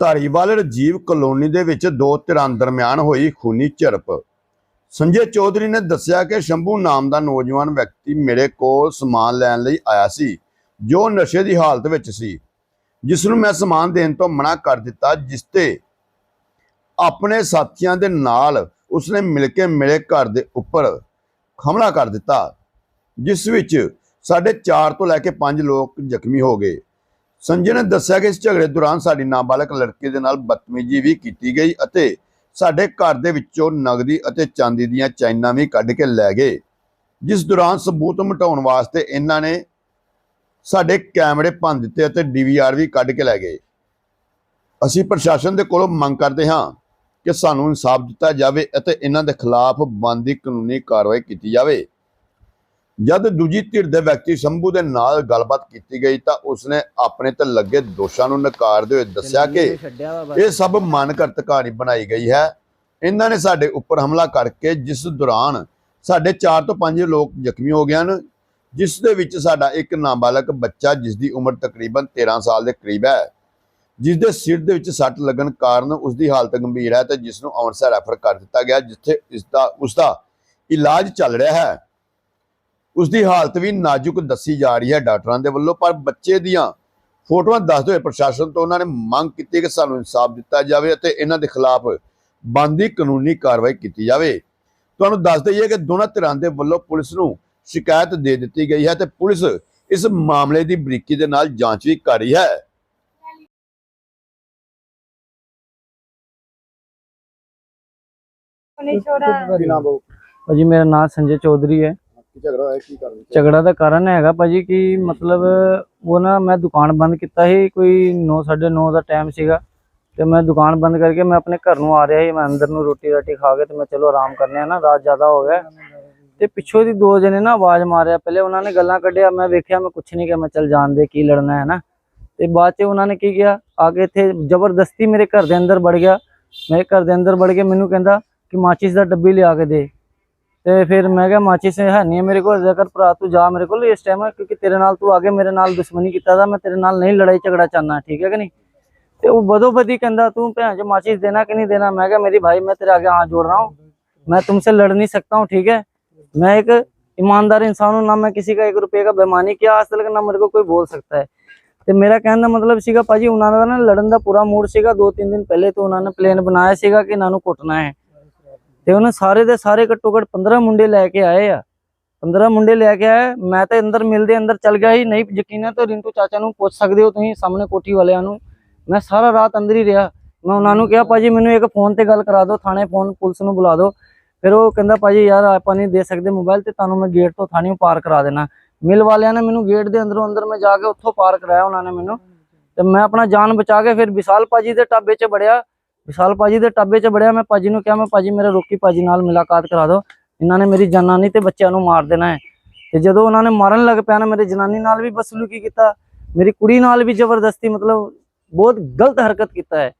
Dhariwal Rajiv colony ਦੇ ਵਿੱਚ ਦੋ ਧਿਰਾਂ ਦਰਮਿਆਨ ਹੋਈ ਖੂਨੀ ਝੜਪ। ਸੰਜੇ ਚੌਧਰੀ ਨੇ ਦੱਸਿਆ ਕਿ ਸ਼ੰਭੂ ਨਾਮ ਦਾ ਨੌਜਵਾਨ ਵਿਅਕਤੀ ਮੇਰੇ ਕੋਲ ਸਮਾਨ ਲੈਣ ਲਈ ਆਇਆ ਸੀ, ਜੋ ਨਸ਼ੇ ਦੀ ਹਾਲਤ ਵਿੱਚ ਸੀ। ਜਿਸ ਨੂੰ ਮੈਂ ਸਮਾਨ ਦੇਣ ਤੋਂ ਮਨਾ ਕਰ ਦਿੱਤਾ, ਜਿਸ ਤੇ ਆਪਣੇ ਸਾਥੀਆਂ ਦੇ ਨਾਲ ਉਸਨੇ ਮਿਲ ਕੇ ਮੇਰੇ ਘਰ ਦੇ ਉੱਪਰ ਹਮਲਾ ਕਰ ਦਿੱਤਾ, ਜਿਸ ਵਿੱਚ ਸਾਡੇ 4 ਤੋਂ ਲੈ ਕੇ 5 ਲੋਕ ਜ਼ਖਮੀ ਹੋ ਗਏ। ਸੰਜੇ ਨੇ ਦੱਸਿਆ ਕਿ ਇਸ ਝਗੜੇ ਦੌਰਾਨ ਸਾਡੀ ਨਾਬਾਲਗ ਲੜਕੀ ਦੇ ਨਾਲ ਬਦਤਮੀਜ਼ੀ ਵੀ ਕੀਤੀ ਗਈ ਅਤੇ ਸਾਡੇ ਘਰ ਦੇ ਵਿੱਚੋਂ ਨਗਦੀ ਅਤੇ ਚਾਂਦੀ ਦੀਆਂ ਚੈਨਾਂ ਵੀ ਕੱਢ ਕੇ ਲੈ ਗਏ। ਜਿਸ ਦੌਰਾਨ ਸਬੂਤ ਮਿਟਾਉਣ ਵਾਸਤੇ ਇਹਨਾਂ ਨੇ ਸਾਡੇ ਕੈਮਰੇ ਭੰਨ ਦਿੱਤੇ ਅਤੇ ਡੀਵੀਆਰ ਵੀ ਕੱਢ ਕੇ ਲੈ ਗਏ। ਅਸੀਂ ਪ੍ਰਸ਼ਾਸਨ ਦੇ ਕੋਲੋਂ ਮੰਗ ਕਰਦੇ ਹਾਂ ਕਿ ਸਾਨੂੰ ਇਨਸਾਫ ਦਿੱਤਾ ਜਾਵੇ ਅਤੇ ਇਹਨਾਂ ਦੇ ਖਿਲਾਫ ਬਣਦੀ ਕਾਨੂੰਨੀ ਕਾਰਵਾਈ ਕੀਤੀ ਜਾਵੇ। ਜਦ ਦੂਜੀ ਧਿਰ ਦੇ ਵਿਅਕਤੀ ਸ਼ੰਭੂ ਦੇ ਨਾਲ ਗੱਲਬਾਤ ਕੀਤੀ ਗਈ ਤਾਂ ਉਸਨੇ ਆਪਣੇ ਤੇ ਲੱਗੇ ਦੋਸ਼ਾਂ ਨੂੰ ਨਕਾਰਦੇ ਹੋਏ ਦੱਸਿਆ ਕਿ ਇਹ ਸਭ ਮਨਘੜਤ ਕਹਾਣੀ ਬਣਾਈ ਗਈ ਹੈ। ਇਹਨਾਂ ਨੇ ਸਾਡੇ ਉੱਪਰ ਹਮਲਾ ਕਰਕੇ ਜਿਸ ਦੌਰਾਨ ਸਾਡੇ 4 ਤੋਂ 5 ਲੋਕ ਜ਼ਖਮੀ ਹੋ ਗਏ ਹਨ ਜਿਸ ਦੇ ਵਿੱਚ ਸਾਡਾ ਇੱਕ ਨਾਬਾਲਗ ਬੱਚਾ ਜਿਸ ਦੀ ਉਮਰ ਤਕਰੀਬਨ 13 ਸਾਲ ਦੇ ਕਰੀਬ ਹੈ। ਜਿਸ ਦੇ ਸਿਰ ਦੇ ਵਿੱਚ ਸੱਟ ਲੱਗਣ ਕਾਰਨ ਉਸ ਦੀ ਹਾਲਤ ਗੰਭੀਰ ਹੈ ਤੇ ਜਿਸ ਨੂੰ ਅੰਮ੍ਰਿਤਸਰ ਰੈਫਰ ਕਰ ਦਿੱਤਾ ਗਿਆ ਜਿੱਥੇ ਇਸ ਦਾ ਉਸ ਦਾ ਇਲਾਜ ਚੱਲ ਰਿਹਾ ਹੈ। ਉਸ ਦੀ ਹਾਲਤ ਵੀ ਨਾਜ਼ੁਕ ਦੱਸੀ ਜਾ ਰਹੀ ਹੈ ਡਾਕਟਰਾਂ ਦੇ ਵੱਲੋਂ ਪਰ ਬੱਚੇ ਦੀਆਂ ਫੋਟੋਆਂ ਦੱਸਦੇ ਹੋਏ ਪ੍ਰਸ਼ਾਸਨ ਤੋਂ ਉਹਨਾਂ ਨੇ ਮੰਗ ਕੀਤੀ ਕਿ ਸਾਨੂੰ ਇਨਸਾਫ ਦਿੱਤਾ ਜਾਵੇ ਅਤੇ ਇਹਨਾਂ ਦੇ ਖਿਲਾਫ ਬਣਦੀ ਕਾਨੂੰਨੀ ਕਾਰਵਾਈ ਕੀਤੀ ਜਾਵੇ। ਤੁਹਾਨੂੰ ਦੱਸ ਦਈਏ ਕਿ ਦੋਨਾਂ ਧਿਰਾਂ ਦੇ ਵੱਲੋਂ ਪੁਲਿਸ ਨੂੰ ਸ਼ਿਕਾਇਤ ਦੇ ਦਿੱਤੀ ਗਈ ਹੈ ਤੇ ਪੁਲਿਸ ਇਸ ਮਾਮਲੇ ਦੀ ਬਰੀਕੀ ਦੇ ਨਾਲ ਜਾਂਚ ਵੀ ਕਰ ਰਹੀ ਹੈ। ਭਾਜੀ ਮੇਰਾ ਨਾਮ ਸੰਜੇ ਚੌਧਰੀ ਹੈ। ਕੀ ਝਗੜਾ ਹੋਇਆ, ਕੀ ਕਾਰਨ ਝਗੜਾ ਦਾ ਕਾਰਨ ਹੈਗਾ ਭਾਜੀ ਕਿ ਮਤਲਬ ਉਹ ਨਾ ਮੈਂ ਦੁਕਾਨ ਬੰਦ ਕੀਤਾ ਸੀ, ਕੋਈ 9:30 ਦਾ ਟਾਈਮ ਸੀਗਾ ਤੇ ਮੈਂ ਦੁਕਾਨ ਬੰਦ ਕਰਕੇ ਮੈਂ ਆਪਣੇ ਘਰ ਨੂੰ ਆ ਰਿਹਾ ਸੀ, ਮੈਂ ਅੰਦਰ ਨੂੰ ਰੋਟੀ ਰਾਟੀ ਖਾ ਕੇ ਤੇ ਮੈਂ ਚਲੋ ਆਰਾਮ ਕਰਨੇ ਆ ਨਾ, ਰਾਤ ਜ਼ਿਆਦਾ ਹੋ ਗਿਆ। ਤੇ ਪਿੱਛੋਂ ਦੀ ਦੋ ਜਣੇ ਨਾ ਆਵਾਜ਼ ਮਾਰਿਆ, ਪਹਿਲੇ ਉਹਨਾਂ ਨੇ ਗੱਲਾਂ ਕੱਢਿਆ, ਮੈਂ ਵੇਖਿਆ, ਮੈਂ ਕੁਛ ਨਹੀਂ ਕਿਹਾ, ਮੈਂ ਚੱਲ ਜਾਣ ਦੇ, ਕੀ ਲੜਨਾ ਹੈ ਨਾ। ਤੇ ਬਾਅਦ ਚ ਉਹਨਾਂ ਨੇ ਕੀ ਕਿਹਾ, ਆ ਕੇ ਇੱਥੇ ਜ਼ਬਰਦਸਤੀ ਮੇਰੇ ਘਰ ਦੇ ਅੰਦਰ ਵੜ ਗਿਆ। ਮੇਰੇ ਘਰ ਦੇ ਅੰਦਰ ਵੜ ਕੇ ਮੈਨੂੰ ਕਹਿੰਦਾ ਕਿ ਮਾਚਿਸ ਦਾ ਡੱਬੀ ਲਿਆ ਕੇ ਦੇ। ਤੇ ਫਿਰ ਮੈਂ ਕਿਹਾ ਮਾਚਿਸ ਹੈ ਨਹੀਂ ਹੈ ਮੇਰੇ ਕੋਲ ਜੇਕਰ ਭਰਾ ਤੂੰ ਜਾ ਮੇਰੇ ਕੋਲ ਇਸ ਟਾਈਮ ਕਿਉਂਕਿ ਤੇਰੇ ਨਾਲ ਤੂੰ ਆਗੇ ਮੇਰੇ ਨਾਲ ਦੁਸ਼ਮਣੀ ਕੀਤਾ ਦਾ ਮੈਂ ਤੇਰੇ ਨਾਲ ਨਹੀਂ ਲੜਾਈ ਝਗੜਾ ਚਾਹਨਾ ਠੀਕ ਹੈ ਕਿ ਨਹੀਂ ਤੇ ਉਹ ਬਦੋ ਬਦੀ ਕਹਿੰਦਾ ਤੂੰ ਭੈਣ ਚ ਮਾਚਿਸ ਦੇਣਾ ਕਿ नहीं देना मैं क्या मेरी भाई मैं तेरे आगे हाथ जोड़ रहा हूँ मैं तुमसे लड़ नहीं सकता हूँ ठीक है मैं एक ईमानदार इंसान हूँ ना मैं किसी का एक रुपये का बेमानी किया आज तक ना मेरे को कोई बोल सकता है ਤੇ ਮੇਰਾ ਕਹਿਣ ਦਾ ਮਤਲਬ ਸੀਗਾ ਭਾਜੀ ਉਹਨਾਂ ਦਾ ਨਾ ਲੜਨ ਦਾ ਪੂਰਾ ਮੂਡ ਸੀਗਾ ਦੋ ਤਿੰਨ ਦਿਨ ਪਹਿਲੇ ਤੋਂ ਉਹਨਾਂ ਨੇ ਪਲਾਨ ਬਣਾਇਆ ਸੀਗਾ ਕਿ ਇਹਨਾਂ ਨੂੰ ਕੁੱਟਣਾ ਹੈ ਤੇ ਉਹਨਾਂ ਸਾਰੇ ਦੇ ਸਾਰੇ ਘੱਟੋ ਘੱਟ 15 ਮੁੰਡੇ ਲੈ ਕੇ ਆਏ ਆ। 15 ਮੁੰਡੇ ਲੈ ਕੇ ਆਏ, ਮੈਂ ਤੇ ਅੰਦਰ ਮਿਲਦੇ ਅੰਦਰ ਚੱਲ ਗਿਆ ਸੀ। ਨਹੀਂ, ਯਕੀਨ ਹੈ ਤਾਂ ਰਿੰਟੂ ਚਾਚਾ ਨੂੰ ਪੁੱਛ ਸਕਦੇ ਹੋ ਤੁਸੀਂ ਸਾਹਮਣੇ ਕੋਠੀ ਵਾਲਿਆਂ ਨੂੰ। ਮੈਂ ਸਾਰਾ ਰਾਤ ਅੰਦਰ ਹੀ ਰਿਹਾ। ਮੈਂ ਉਹਨਾਂ ਨੂੰ ਕਿਹਾ, ਭਾਜੀ, ਮੈਨੂੰ ਇੱਕ ਫੋਨ ਤੇ ਗੱਲ ਕਰਾ ਦਿਓ, ਥਾਣੇ ਫੋਨ ਪੁਲਿਸ ਨੂੰ ਬੁਲਾ ਦਿਓ। ਫਿਰ ਉਹ ਕਹਿੰਦਾ, ਭਾਜੀ, ਯਾਰ, ਆਪਾਂ ਨਹੀਂ ਦੇ ਸਕਦੇ ਮੋਬਾਈਲ ਤੇ, ਤੁਹਾਨੂੰ ਮੈਂ ਗੇਟ ਤੋਂ ਥਾਣੇ ਪਾਰ ਕਰਾ ਦੇਣਾ। ਮਿਲ ਵਾਲਿਆਂ ਨੇ ਮੈਨੂੰ ਗੇਟ ਦੇ ਅੰਦਰੋਂ, ਅੰਦਰ ਮੈਂ ਜਾ ਕੇ ਉੱਥੋਂ ਪਾਰ ਕਰਾਇਆ ਉਹਨਾਂ ਨੇ ਮੈਨੂੰ। ਤੇ ਮੈਂ ਆਪਣਾ ਜਾਨ ਬਚਾ ਕੇ ਫਿਰ ਵਿਸ਼ਾਲ ਭਾਜੀ ਦੇ ਟਾਬੇ 'ਚ ਬੜਿਆ ਵਿਸ਼ਾਲ ਭਾਜੀ ਦੇ ਟਾਬੇ 'ਚ ਬੜਿਆ ਮੈਂ ਭਾਜੀ ਨੂੰ ਕਿਹਾ, ਮੈਂ ਭਾਜੀ ਮੇਰੇ ਰੋਕੀ ਭਾਜੀ ਨਾਲ ਮੁਲਾਕਾਤ ਕਰਾ ਦਿਓ। ਇਹਨਾਂ ਨੇ ਮੇਰੀ ਜਨਾਨੀ ਤੇ ਬੱਚਿਆਂ ਨੂੰ ਮਾਰ ਦੇਣਾ ਹੈ। ਤੇ ਜਦੋਂ ਉਹਨਾਂ ਨੇ ਮਾਰਨ ਲੱਗ ਪਿਆ ਨਾ, ਮੇਰੇ ਜਨਾਨੀ ਨਾਲ ਵੀ ਬਸਲੂਕੀ ਕੀਤਾ? ਮੇਰੀ ਕੁੜੀ ਨਾਲ ਵੀ ਜ਼ਬਰਦਸਤੀ ਮਤਲਬ ਬਹੁਤ ਗਲਤ ਹਰਕਤ ਕੀਤਾ ਹੈ।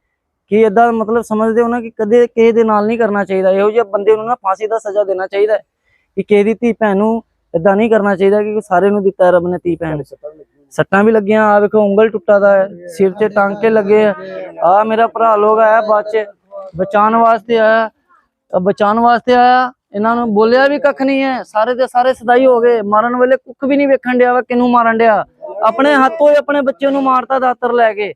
ਕਿ ਇਦਾਂ ਮਤਲਬ ਸਮਝਦੇ ਹੋ ਨਾ ਕਿ ਕਦੇ ਕਿਸੇ ਦੇ ਨਾਲ ਨਹੀਂ ਕਰਨਾ ਚਾਹੀਦਾ। ਇਹੋ ਜਿਹੇ ਬੰਦੇ ਨੂੰ ਨਾ ਫਾਂਸੀ ਦਾ ਸਜ਼ਾ ਦੇਣਾ ਚਾਹੀਦਾ ਹੈ। ਕਿ ਕਿਸੇ ਦੀ ਧੀ ਭੈਣ ਨੂੰ ਇਦਾਂ ਨਹੀਂ ਕਰਨਾ ਚਾਹੀਦਾ ਕਿ ਸਾਰੇ ਨੂੰ ਦਿੱਤਾ ਰੱਬ ਨੇ ਧੀ ਭੈਣ ਸੱਟਾਂ ਵੀ ਲੱਗੀਆਂ। ਆ ਵੇਖੋ, ਉਂਗਲ ਟੁੱਟਾ ਦਾ ਹੈ। ਸਿਰ ਤੇ ਟਾਂਕੇ ਲੱਗੇ ਆ। ਆ ਮੇਰਾ ਭਰਾ ਲੋਕ ਆਇਆ ਬਾਅਦ 'ਚ। ਬਚਾਉਣ ਵਾਸਤੇ ਆਇਆ। ਬਚਾਉਣ ਵਾਸਤੇ ਆਇਆ। ਇਹਨਾਂ ਨੂੰ ਬੋਲਿਆ ਵੀ ਕੱਖ ਨਹੀਂ ਹੈ। ਸਾਰੇ ਦੇ ਸਾਰੇ ਸਦਾਈ ਹੋ ਗਏ। ਮਾਰਨ ਵੇਲੇ ਕੁੱਖ ਵੀ ਨਹੀਂ ਵੇਖਣ ਡਿਆ ਵਾ ਕਿਨੂੰ ਮਾਰਨ ਡਿਆ। ਆਪਣੇ ਹੱਥੋਂ ਹੀ ਆਪਣੇ ਬੱਚੇ ਨੂੰ ਮਾਰਤਾ ਦਾਤਰ ਲੈ ਕੇ।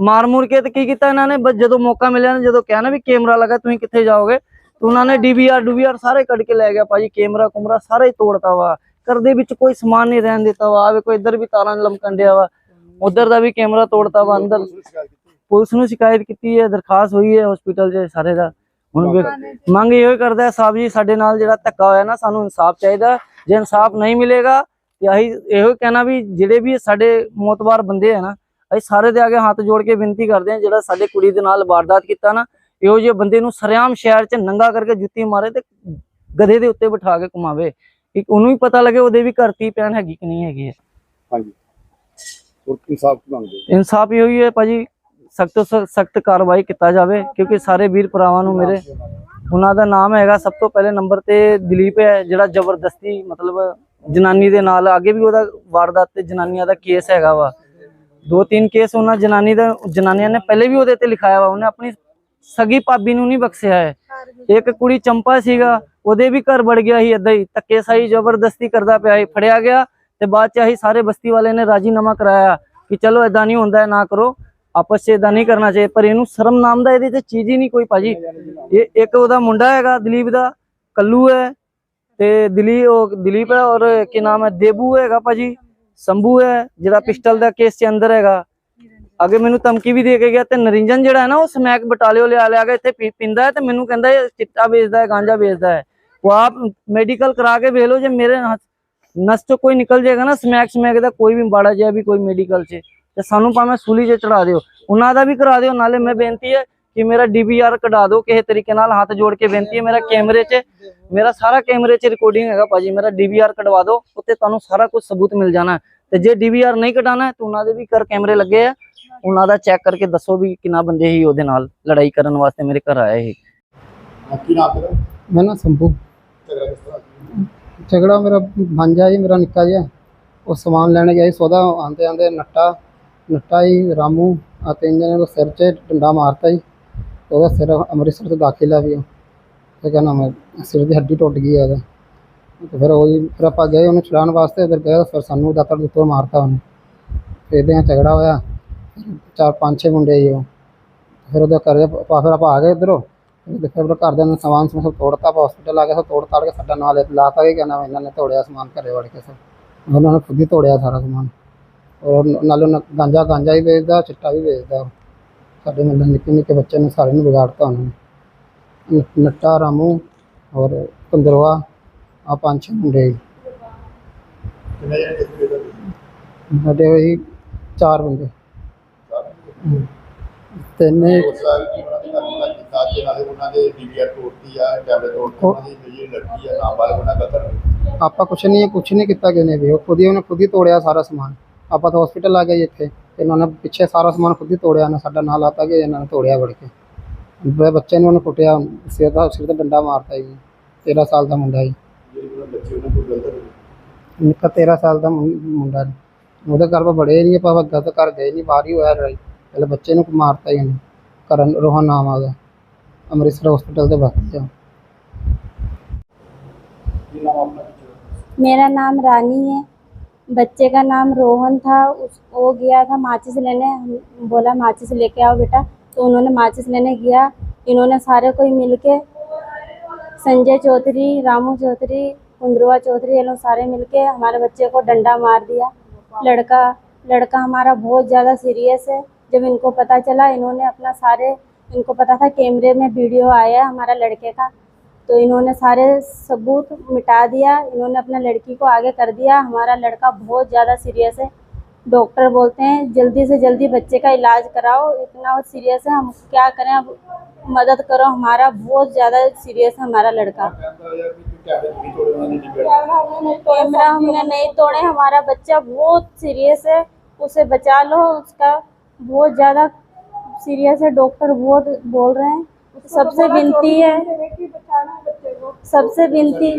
ਮਾਰ ਮੂਰ ਕੇ ਤੇ ਕੀ ਕੀਤਾ ਇਹਨਾਂ ਨੇ? ਜਦੋਂ ਮੌਕਾ ਮਿਲਿਆ ਨਾ, ਜਦੋਂ ਕਿਹਾ ਨਾ ਵੀ ਕੈਮਰਾ ਲਗਾ, ਤੁਸੀਂ ਕਿੱਥੇ ਜਾਓਗੇ? ਤੇ ਉਹਨਾਂ ਨੇ ਡੀਵੀਆਰ, ਡੂਵੀਆਰ ਸਾਰੇ ਕੱਢ ਕੇ ਲੈ ਗਿਆ ਭਾਜੀ। ਕੈਮਰਾ ਕੁਮਰਾ ਸਾਰਾ ਹੀ ਤੋੜਤਾ ਵਾ। ਘਰ ਦੇ ਵਿੱਚ ਕੋਈ ਸਮਾਨ ਨਹੀਂ ਰਹਿਣ ਦਿੱਤਾ ਵਾ। ਆਵੇ ਕੋਈ ਇੱਧਰ ਵੀ ਤਾਰਾਂ ਲਮਕਣ ਡਿਆ ਵਾ। ਉਧਰ ਦਾ ਵੀ ਕੈਮਰਾ ਤੋੜਤਾ ਵਾ, ਅੰਦਰ। ਪੁਲਿਸ ਨੂੰ ਸ਼ਿਕਾਇਤ ਕੀਤੀ ਹੈ ਦਰਖਾਸਤ ਹੋਈ ਹੈ ਹਸਪੀਟਲ 'ਚ ਸਾਰੇ ਦਾ। ਹੁਣ ਮੰਗ ਇਹੋ ਕਰਦਾ ਹੈ ਸਾਹਿਬ ਜੀ ਸਾਡੇ ਨਾਲ ਜਿਹੜਾ ਧੱਕਾ ਹੋਇਆ ਨਾ ਸਾਨੂੰ ਇਨਸਾਫ ਚਾਹੀਦਾ ਜੇ ਇਨਸਾਫ ਨਹੀਂ ਮਿਲੇਗਾ ਤੇ ਅਸੀਂ ਇਹੋ ਕਹਿਣਾ ਵੀ ਜਿਹੜੇ ਵੀ ਸਾਡੇ ਮੋਤਬਾਰ ਬੰਦੇ ਆ ਨਾ ਅਸੀਂ ਸਾਰੇ ਦੇ ਅੱਗੇ ਹੱਥ ਜੋੜ ਕੇ ਬੇਨਤੀ ਕਰਦੇ ਹਾਂ ਜਿਹੜਾ ਸਾਡੇ ਕੁੜੀ ਦੇ ਨਾਲ ਵਾਰਦਾਤ ਕੀਤਾ ਨਾ ਇਹੋ ਜਿਹੇ ਬੰਦੇ ਨੂੰ ਸਰਿਆਮ ਸ਼ਹਿਰ 'ਚ ਨੰਗਾ ਕਰਕੇ ਜੁੱਤੀ ਮਾਰੇ ਤੇ ਗਧੇ ਦੇ ਉੱਤੇ ਬਿਠਾ ਕੇ ਘੁਮਾਵੇ। ਕਿ ਉਹਨੂੰ ਵੀ ਪਤਾ ਲੱਗੇ ਉਹਦੇ ਵੀ ਘਰ ਧੀ ਭੈਣ ਹੈਗੀ ਕਿ ਨਹੀਂ ਹੈਗੀ ਹਾਂਜੀ। ਇਨਸਾਫ ਕੀ ਮੰਗਦੇ? ਇਨਸਾਫ ਇਹੋ ਹੀ ਹੈ ਭਾਜੀ ਸਖਤ ਸਖਤ ਕਾਰਵਾਈ ਕੀਤਾ ਜਾਵੇ, ਕਿਉਂਕਿ ਸਾਰੇ ਵੀਰ ਭਰਾਵਾਂ ਨੂੰ ਮੇਰੇ ਉਹਨਾਂ ਦਾ ਨਾਮ ਹੈਗਾ, ਸਭ ਤੋਂ ਪਹਿਲੇ ਨੰਬਰ ਤੇ ਦਲੀਪ ਹੈ, ਜਿਹੜਾ ਜ਼ਬਰਦਸਤੀ ਮਤਲਬ ਜਨਾਨੀ ਦੇ ਨਾਲ ਅੱਗੇ ਵੀ ਉਹਦਾ ਵਾਰਦਾਤ ਤੇ ਜਨਾਨੀਆਂ ਦਾ ਕੇਸ ਹੈਗਾ ਵਾ। ਦੋ ਤਿੰਨ ਕੇਸ ਉਹਨਾਂ ਜਨਾਨੀ ਦਾ, ਜਨਾਨੀਆਂ ਨੇ ਪਹਿਲੇ ਵੀ ਉਹਦੇ ਤੇ ਲਿਖਾਇਆ ਵਾ, ਉਹਨੇ ਆਪਣੀ ਸਗੀ ਭਾਬੀ ਨੂੰ ਨਹੀਂ ਬਖਸ਼ਿਆ ਹੈ। ਇੱਕ ਕੁੜੀ ਚੰਪਾ ਸੀਗਾ, ਉਹਦੇ ਵੀ ਘਰ ਵੜ ਗਿਆ ਸੀ ਏਦਾਂ ਹੀ ਧੱਕੇ ਸਾਈ ਜ਼ਬਰਦਸਤੀ ਕਰਦਾ ਪਿਆ ਸੀ, ਫੜਿਆ ਗਿਆ ਤੇ ਬਾਅਦ ਚ ਆਹੀ ਸਾਰੇ ਬਸਤੀ ਵਾਲੇ ਨੇ ਰਾਜੀਨਾਮਾ ਕਰਾਇਆ ਕਿ ਚਲੋ ਏਦਾਂ ਨਹੀਂ ਹੁੰਦਾ, ਨਾ ਕਰੋ। ਆਪਸ ਚ ਏਦਾਂ ਨਹੀਂ ਕਰਨਾ ਚਾਹੀਦਾ, ਪਰ ਇਹਨੂੰ ਸ਼ਰਮ ਨਾਮ ਦਾ ਇਹਦੇ ਤੇ ਚੀਜ਼ ਹੀ ਨਹੀਂ ਕੋਈ ਭਾਜੀ। ਇਹ ਇੱਕ ਉਹਦਾ ਮੁੰਡਾ ਹੈਗਾ, ਦਲੀਪ ਦਾ, ਕੱਲੂ ਹੈ, ਤੇ ਦਿਲੀ ਉਹ ਦਲੀਪ ਹੈ ਔਰ ਕੀ ਨਾਮ ਹੈ, ਦੇਬੂ ਹੈਗਾ ਭਾਜੀ ਸੰਭੂ ਹੈ, ਜਿਹੜਾ ਪਿਸਟਲ ਦਾ ਕੇਸ ਚ ਅੰਦਰ ਹੈਗਾ। ਅੱਗੇ ਮੈਨੂੰ ਧਮਕੀ ਵੀ ਦੇ ਕੇ ਗਿਆ ਤੇ ਨਰਿੰਜਨ ਜਿਹੜਾ ਹੈ ਨਾ, ਉਹ ਸਮੈਕ ਬਟਾਲੇ ਲਿਆ ਲਿਆ ਕੇ ਇੱਥੇ ਪੀ- ਪੀਂਦਾ ਹੈ ਤੇ ਮੈਨੂੰ ਕਹਿੰਦਾ ਇਹ ਚਿੱਟਾ ਵੇਚਦਾ ਹੈ, ਗਾਂਜਾ ਵੇਚਦਾ ਹੈ। ਉਹ ਆਪ ਮੈਡੀਕਲ ਕਰਾ ਕੇ ਵੇਖ ਲਓ, ਜੇ ਮੇਰੇ ਨਸ ਚੋਂ ਕੋਈ ਨਿਕਲ ਜਾਏਗਾ ਨਾ ਸਮੈਕ ਸਮੈਕ ਦਾ ਕੋਈ ਵੀ ਬਾੜਾ ਜਿਹਾ ਵੀ ਕੋਈ ਮੈਡੀਕਲ 'ਚ। ਤੇ ਸਾਨੂੰ ਭਾਵੇਂ ਸੂਲੀ 'ਚ ਚੜਾ ਦਿਓ। ਉਹਨਾਂ ਦਾ ਵੀ ਕਰਾ ਦਿਓ ਨਾਲੇ ਮੈਂ ਬੇਨਤੀ ਹੈ ਕਿ ਮੇਰਾ ਡੀਵੀਆਰ ਕਢਾ ਦਿਓ ਕਿਸੇ ਤਰੀਕੇ ਨਾਲ ਹੱਥ ਜੋੜ ਕੇ ਬੇਨਤੀ ਹੈ ਮੇਰਾ ਕੈਮਰੇ 'ਚ ਮੇਰਾ ਸਾਰਾ ਕੈਮਰੇ 'ਚ ਰਿਕਾਰਡਿੰਗ ਹੈਗਾ ਭਾਜੀ ਮੇਰਾ ਡੀਵੀਆਰ ਕਢਵਾ ਦਿਓ ਉੱਤੇ ਤੁਹਾਨੂੰ ਸਾਰਾ ਕੁਝ ਸਬੂਤ ਮਿਲ ਜਾਣਾ। ਤੇ ਜੇ ਡੀਵੀਆਰ ਨਹੀਂ ਕਢਾਣਾ ਤਾਂ ਉਹਨਾਂ ਦੇ ਵੀ ਕਰ ਕੈਮਰੇ ਲੱਗੇ ਆ। ਉਹਨਾਂ ਦਾ ਚੈੱਕ ਕਰਕੇ ਦੱਸੋ ਵੀ ਕਿੰਨਾ ਬੰਦੇ ਹੀ ਉਹਦੇ ਨਾਲ ਲੜਾਈ ਕਰਨ ਵਾਸਤੇ ਮੇਰੇ ਘਰ ਆਏ ਸੀ। ਕੀ ਨਾਮ ਤੇਰਾ? ਮੈਂ ਨਾ ਸੰਭੂ? ਝਗੜਾ ਮੇਰਾ ਭਾਂਜਾ ਜੀ ਮੇਰਾ ਨਿੱਕਾ ਜਿਹਾ। ਉਹ ਸਮਾਨ ਲੈਣ ਗਿਆ ਸੀ ਸੌਦਾ ਆਂਦੇ ਆਂਦੇ ਨੱਟਾ। ਨੱਟਾ ਜੀ, ਰਾਮੂ ਅਤੇ ਤਿੰਨ ਜਣੇ ਸਿਰ 'ਚ ਡੰਡਾ ਮਾਰਤਾ ਜੀ। ਉਹਦਾ ਸਿਰ ਅੰਮ੍ਰਿਤਸਰ ਤੋਂ ਦਾਖਲ ਆ ਵੀ ਉਹ। ਤੇ ਕਹਿੰਦਾ ਮੈਂ ਸਿਰ ਦੀ ਹੱਡੀ ਟੁੱਟ ਗਈ ਆ ਉਹਦਾ। ਤੇ ਫਿਰ ਉਹ ਜੀ, ਫਿਰ ਆਪਾਂ ਗਏ ਉਹਨੂੰ ਛੁਡਾਉਣ ਵਾਸਤੇ, ਫਿਰ ਗਏ, ਫਿਰ ਸਾਨੂੰ ਦਾਤਰ ਦੁੱਤਰ ਮਾਰਤਾ ਉਹਨੇ। ਫਿਰ ਇਹਦੇ ਨਾਲ ਝਗੜਾ ਹੋਇਆ। ਚਾਰ, ਪੰਜ, ਛੇ ਮੁੰਡੇ ਜੀ ਉਹ। ਫਿਰ ਉਹਦੇ ਘਰ ਆਪਾਂ ਫਿਰ ਆਪਾਂ ਆ ਗਏ ਇੱਧਰੋਂ। ਤੇ ਫਿਰ ਘਰ ਦੇ ਨੇ ਸਮਾਨ ਸਮੂਨ ਸਭ ਤੋੜਤਾ, ਆਪਾਂ ਹਸਪੀਟਲ ਆ ਕੇ ਸਭ ਤੋੜ ਤਾੜ ਕੇ ਸਾਡਾ ਨਾਲ ਲਾਤਾ ਕਿ ਕਹਿੰਦਾ ਇਹਨਾਂ ਨੇ ਤੋੜਿਆ ਸਮਾਨ ਘਰੇ ਵੜ ਕੇ ਸਭ। ਉਹਨਾਂ ਨੇ ਖੁਦ ਹੀ ਤੋੜਿਆ ਸਾਰਾ ਸਮਾਨ। ਔਰ ਨ- ਨਾਲੇ ਉਹਨਾਂ ਗਾਂਜਾ ਗਾਂਜਾ ਹੀ ਵੇਚਦਾ ਚਿੱਟਾ ਵੀ ਵੇਚਦਾ। ਉਹ। ਸਾਡੇ ਮਤਲਬ ਨਿੱਕੇ ਨਿੱਕੇ ਬੱਚੇ ਨੇ ਸਾਰੇ ਨੂੰ ਵਿਗਾੜਤਾ ਉਹਨਾਂ ਨੇ। ਨ- ਨੱਟਾ ਰਾਮੂ ਔਰ ਕੰਦਰਵਾ ਆ ਪੰਜ ਛੇ ਮੁੰਡੇ ਸੀ। ਕਿੰਨੇ ਜਣੇ ਇਸ ਵੇਲੇ ਦਾ ਸਾਡੇ ਉਹੀ ਚਾਰ ਬੰਦੇ। ਤਿੰਨ ਉਸ ਦਾ ਕੀ ਉਹਨਾਂ ਦੇ ਨਾਲ ਕੀਤਾ ਕਿ ਨਾਲੇ ਉਹਨਾਂ ਦੇ ਡੀਵੀਆਰ ਤੋੜਤੀ ਆ ਕੈਮਰੇ ਤੋੜਤੇ ਉਹਨਾਂ ਦੀ ਜਿਹੜੀ ਲੜਕੀ ਆ ਨਾਬਾਲਗ ਉਹਨਾਂ ਕਤਲ ਆਪਾਂ ਕੁਛ ਨਹੀਂ ਕੁਛ ਨਹੀਂ ਕੀਤਾ ਕਿਸੇ ਨੇ ਵੀ। ਉਹ ਖੁਦ ਹੀ ਉਹਨੇ ਖੁਦ ਹੀ ਤੋੜਿਆ ਸਾਰਾ ਸਮਾਨ। ਆਪਾਂ ਤਾਂ ਹਸਪੀਟਲ ਆ ਗਏ ਇੱਥੇ। ਇਹਨਾਂ ਨੇ ਪਿੱਛੇ ਸਾਰਾ ਸਮਾਨ ਖੁਦ ਹੀ ਤੋੜਿਆ ਨਾ ਸਾਡਾ ਨਾਲ ਆਤਾ ਕਿ ਇਹਨਾਂ ਨੇ ਤੋੜਿਆ ਵੜ ਕੇ। ਬੱਚੇ ਨੂੰ ਉਹਨੇ ਕੁੱਟਿਆ, ਸਿਰ ਦਾ ਸਿਰ ਦਾ ਡੰਡਾ ਮਾਰਤਾ ਜੀ। 13 ਸਾਲ ਦਾ ਮੁੰਡਾ ਜੀ। ਨਿੱਕਾ 13 ਸਾਲ ਦਾ ਮੁੰਡਾ ਉਹਦੇ ਘਰ ਬੜੇ ਨਹੀਂ, ਆਪਾਂ ਗਲਤ ਕਰ ਗਏ ਨਹੀਂ, ਬਾਹਰ ਹੀ ਹੋਇਆ ਲੜਾਈ। ਪਹਿਲੇ ਬੱਚੇ ਨੂੰ ਮਾਰਤਾ ਹੀ ਉਹਨੇ। ਕਰਨ ਰੋਹਨ ਨਾਮ ਆ ਗਿਆ ਅੰਮ੍ਰਿਤਸਰ ਹਸਪੀਟਲ ਦੇ ਬਾਕੀ ਆ। ਮੇਰਾ ਨਾਮ ਰਾਣੀ ਹੈ। बच्चे का नाम रोहन था, उस, वो गया था माचिस लेने। बोला, माचिस लेके आओ बेटा। तो उन्होंने माचिस लेने गया। इन्होंने सारे कोई मिल के संजय चौधरी, रामू चौधरी, कुंदरुआ चौधरी, ये लोग सारे मिल के हमारे बच्चे को डंडा मार दिया। लड़का लड़का हमारा बहुत ज़्यादा सीरियस है। जब इनको पता चला, इन्होंने अपना सारे, इनको पता था कैमरे में वीडियो आया हमारा लड़के का। तो इन्होंने सारे सबूत मिटा दिया इन्होंने अपने लड़की को आगे कर दिया। हमारा लड़का बहुत ज़्यादा सीरियस है। डॉक्टर बोलते हैं जल्दी से जल्दी बच्चे का इलाज कराओ इतना सीरियस है हम क्या करें अब मदद करो। हमारा बहुत ज़्यादा सीरियस है हमारा लड़का। कैमरा हमने नहीं तोड़े हमारा बच्चा बहुत सीरियस है उसे बचा लो उसका बहुत ज़्यादा सीरियस है डॉक्टर बहुत बोल रहे हैं। सबसे विनती है। सबसे विनती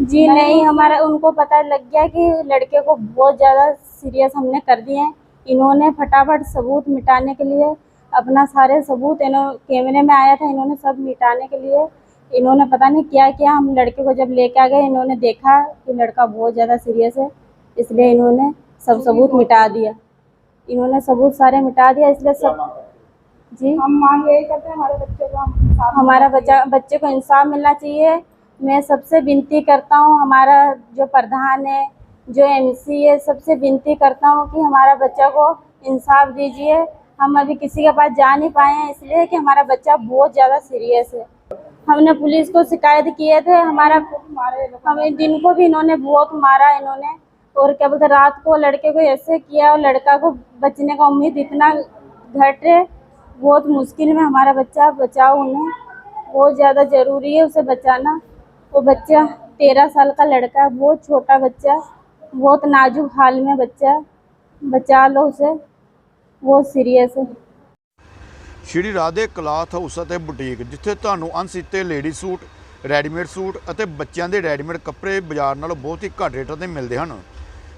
जी नहीं हमारा उनको पता लग गया कि लड़के को बहुत ज़्यादा सीरियस हमने कर दिए हैं। इन्होंने फटाफट सबूत मिटाने के लिए अपना सारे सबूत इन्हों कैमरे में आया था इन्होंने सब मिटाने के लिए। इन्होंने पता नहीं क्या किया हम लड़के को जब लेके आ गए इन्होंने देखा कि लड़का बहुत ज़्यादा सीरियस है इसलिए इन्होंने सब सबूत मिटा दिया। इन्होंने सबूत सारे मिटा दिया इसलिए सब जी। हम मांग यही करते हैं हमारे बच्चे को हम हमारा बच्चा बच्चे को इंसाफ मिलना चाहिए। मैं सबसे विनती करता हूँ हमारा जो प्रधान है जो एमसी है सबसे विनती करता हूँ कि हमारा बच्चा को इंसाफ दीजिए। हम अभी किसी के पास जा नहीं पाए हैं इसलिए कि हमारा बच्चा बहुत ज़्यादा सीरियस है। हमने पुलिस को शिकायत किए थे हमारा हमें दिन को भी इन्होंने बहुत मारा इन्होंने। और क्या बोलते रात को लड़के को ऐसे किया और लड़का को बचने का उम्मीद इतना घट है बहुत मुश्किल में हमारा बच्चा बचाओ उन्हें बहुत ज़्यादा ज़रूरी है उसे बचाना वो बच्चा तेरह साल का लड़का है बहुत छोटा बच्चा है, बहुत नाजुक हाल में बच्चा है बचा लो उसे बहुत सीरियस है ਸ਼੍ਰੀ ਰਾਧੇ ਕਲਾਥ ਹਾਊਸ ਅਤੇ ਬੁਟੀਕ ਜਿੱਥੇ ਤੁਹਾਨੂੰ ਅਣਸੀਤੇ ਲੇਡੀ ਸੂਟ ਰੈਡੀਮੇਡ ਸੂਟ ਅਤੇ ਬੱਚਿਆਂ ਦੇ ਰੈਡੀਮੇਡ ਕੱਪੜੇ ਬਾਜ਼ਾਰ ਨਾਲੋਂ ਬਹੁਤ ਹੀ ਘੱਟ ਰੇਟਾਂ ਤੇ ਮਿਲਦੇ ਹਨ